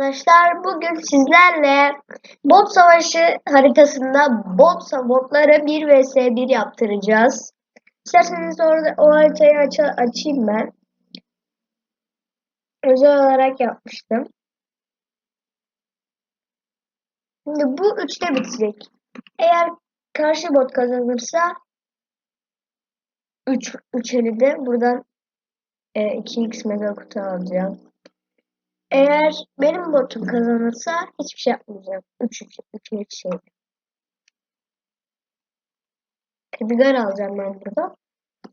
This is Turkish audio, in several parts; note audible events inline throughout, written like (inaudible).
arkadaşlar. Bugün sizlerle bot savaşı haritasında bot botlara 1 vs 1 yaptıracağız. İsterseniz orada o haritayı aç açayım ben. Özel olarak yapmıştım. Şimdi bu üçte bitecek. Eğer karşı bot kazanırsa 3 3 de buradan e, 2x mega kutu alacağım. Eğer benim botum kazanırsa hiçbir şey yapmayacağım. 3 3 3 3 şey. Edgar alacağım ben burada.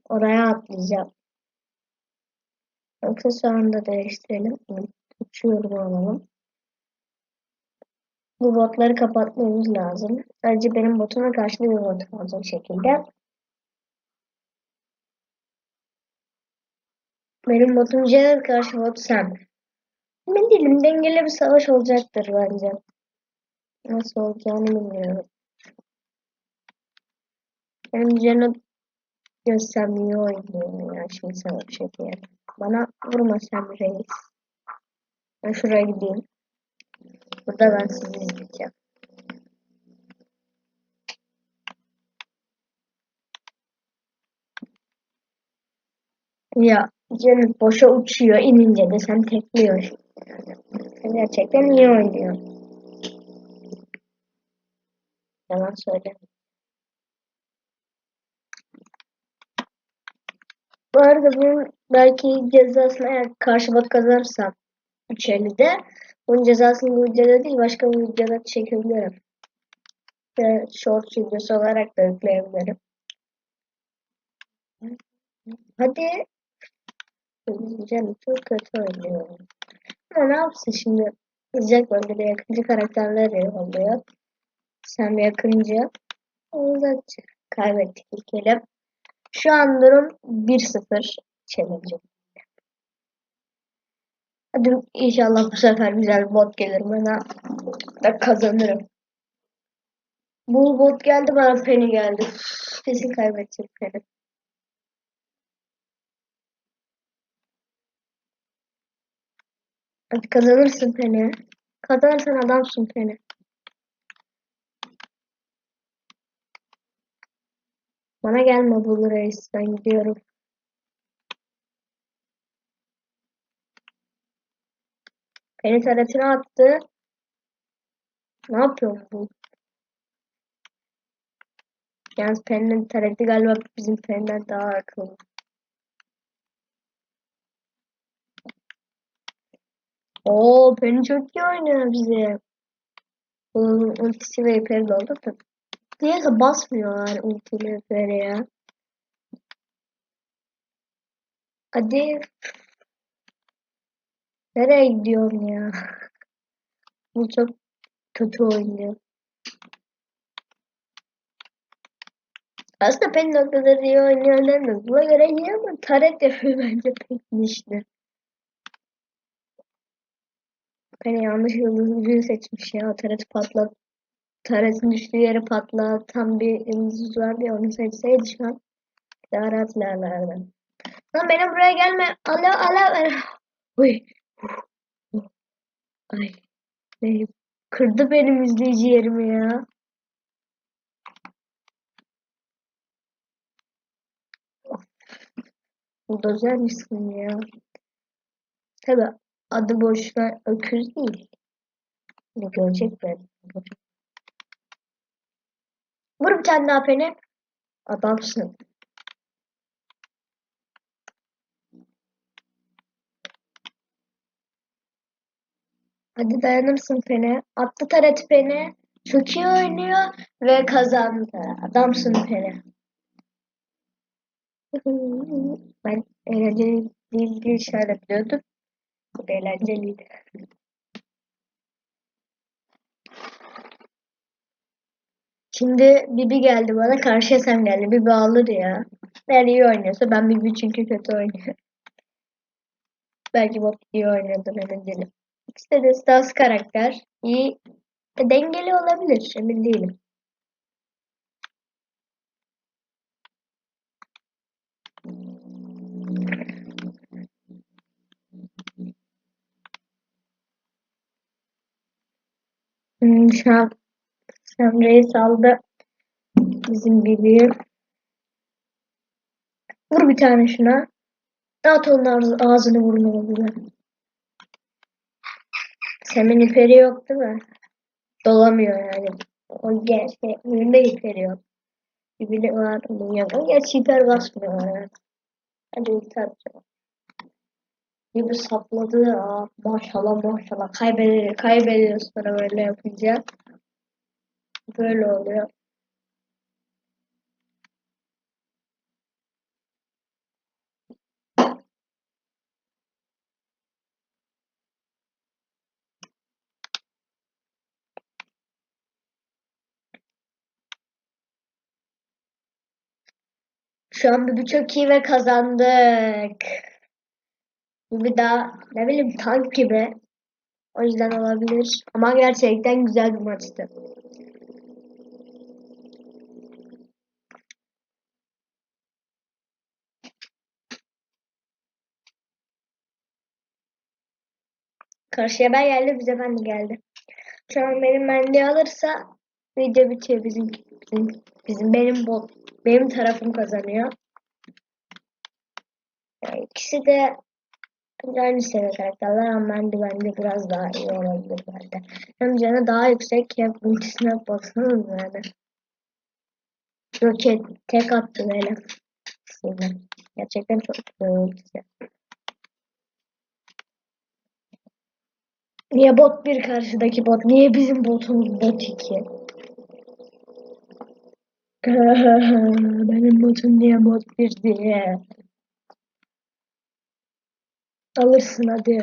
Oraya atlayacağım. Aksesuarını da değiştirelim. Uçuyorum alalım. Bu botları kapatmamız lazım. Sadece benim botuma karşı bir bot olacak şekilde. Benim botum Jared karşı bot sen. Emin değilim. Dengeli bir savaş olacaktır bence. Nasıl olacağını bilmiyorum. Benim canım görsem iyi oynuyor ya şimdi savaş ediyor. Bana vurma sen reis. Ben şuraya gideyim. Burada ben sizi izleyeceğim. Ya canım boşa uçuyor. inince de sen tekliyor. Gerçekten iyi oynuyor. Yalan söyle. Bu arada bunun belki cezasını eğer karşı bot kazanırsam 3.50'de bunun cezasını bu videoda değil başka bir videoda çekebilirim. Ve short videosu olarak da yükleyebilirim. Hadi. Canım çok kötü oynuyor. Ama ne yapsın şimdi? Sıcak bölgede yakıncı karakterler oluyor. Sen yakıncı. Uzakçı. Kaybettik ilk ele. Şu an durum 1-0 challenge. Hadi inşallah bu sefer güzel bot gelir bana. Da kazanırım. Bu bot geldi bana Penny geldi. Kesin kaybedecek Penny. Kazanırsın Penny. Kazanırsan adamsın Penny. Bana gelme bu reis. Ben gidiyorum. Penny taretini attı. Ne yapıyor bu? Yalnız Penny'nin tareti galiba bizim Penny'den daha akıllı. Oo Penny çok iyi oynuyor bize. Bunun ultisi ve iperi doldu. Niyeyse basmıyorlar ultiyle iperi ya. Hadi. Nereye gidiyorsun ya? Bu çok kötü oynuyor. Aslında Penny noktaları iyi oynuyor demiyoruz. Buna göre iyi ama taret yapıyor bence pek işte. Penny yanlış yıldızı seçmiş ya. O tareti patlat. Taretin düştüğü yere patlatan bir yıldız vardı ya onu seçseydi şu an daha rahat ilerlerdi. Lan benim buraya gelme. Alo alo. Uy. Ay. Ne? Kırdı benim izleyici yerimi ya. Buldozer misin ya? Tabi adı boşuna öküz değil. Ne görecek ben. Vur bir tane daha beni. Adamsın. Hadi dayanırsın Pene. Attı taret Pene. Çok iyi oynuyor ve kazandı. Adamsın Pene. Ben eğlenceli değil diye işaretliyordum. Bu eğlenceliydi. Şimdi Bibi geldi bana. Karşıya sen geldi. Bibi alır ya. Eğer iyi oynuyorsa ben Bibi çünkü kötü oynuyor. (laughs) Belki bot iyi oynuyordur emin değilim. İkisi de destans karakter. İyi. E, dengeli olabilir. Emin değilim. Şu an Sam Reis aldı. Bizim büyüğü. Vur bir tane şuna. At onun ağzı- ağzını burnunu bize. Sem'in iperi yok değil mi? Dolamıyor yani. O gerçek. Önünde iperi yok. Dibine var. Onun yok. Gerçi hiper basmıyor. Yani. Hadi atacağım. Gibi sapladı. Aa, maşallah maşallah. Kaybediyor, kaybediyor sonra böyle yapınca. Böyle oluyor. Şu an Bibi çok iyi ve kazandık. Bibi daha ne bileyim tank gibi. O yüzden olabilir. Ama gerçekten güzel bir maçtı. Karşıya ben geldi, bize ben de geldi. Şu an benim mendi alırsa video bitiyor bizim bizim bizim benim bot benim tarafım kazanıyor. Yani ikisi de aynı seviye karakterler ama mendi bence biraz daha iyi olabilir bende. Hem canı daha yüksek hem ultisine baksana yani. Roket tek attı böyle. İkisiyle. Gerçekten çok güzel ultisi. Niye bot bir karşıdaki bot? Niye bizim botumuz bot 2? (laughs) Benim botum niye bot 1 diye. Alırsın hadi.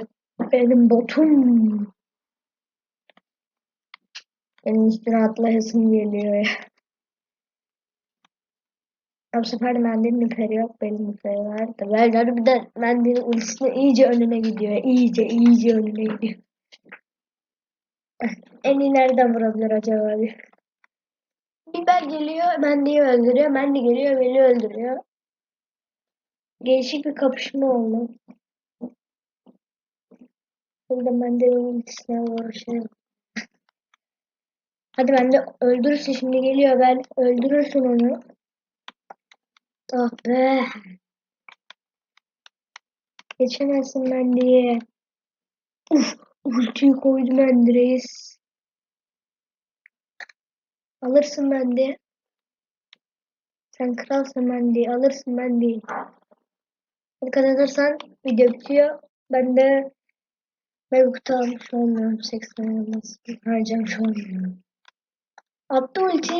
Benim botum. Benim üstüne atlayasım geliyor ya. Bu sefer de Mendy'nin nüferi yok. Benim nüferi var. Da Velder bir de Mendy'nin ultisine iyice önüne gidiyor. İyice iyice önüne gidiyor. En iyi nereden vurabilir acaba diye. Biber geliyor, Mendy'yi öldürüyor. Mendy geliyor, beni öldürüyor. Değişik bir kapışma oldu. Burada Mendy'nin ultisine uğraşıyorum. Hadi ben de öldürürsün şimdi geliyor ben öldürürsün onu. Ah be. Geçemezsin ben diye. Uf, ultiyi koydum ben. Alırsın ben diye. Sen kralsın ben diye. Alırsın ben diye. Kazanırsan video bitiyor. Ben de ben kutu almış olmuyorum. 80 yılmaz. Harcamış olmuyorum. Attı ulti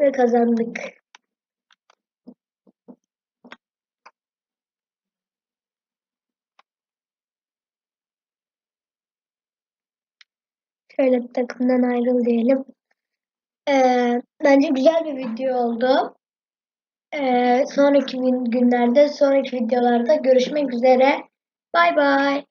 ve kazandık. Şöyle takımdan ayrıl diyelim. Ee, bence güzel bir video oldu. Ee, sonraki gün- günlerde, sonraki videolarda görüşmek üzere. Bay bay.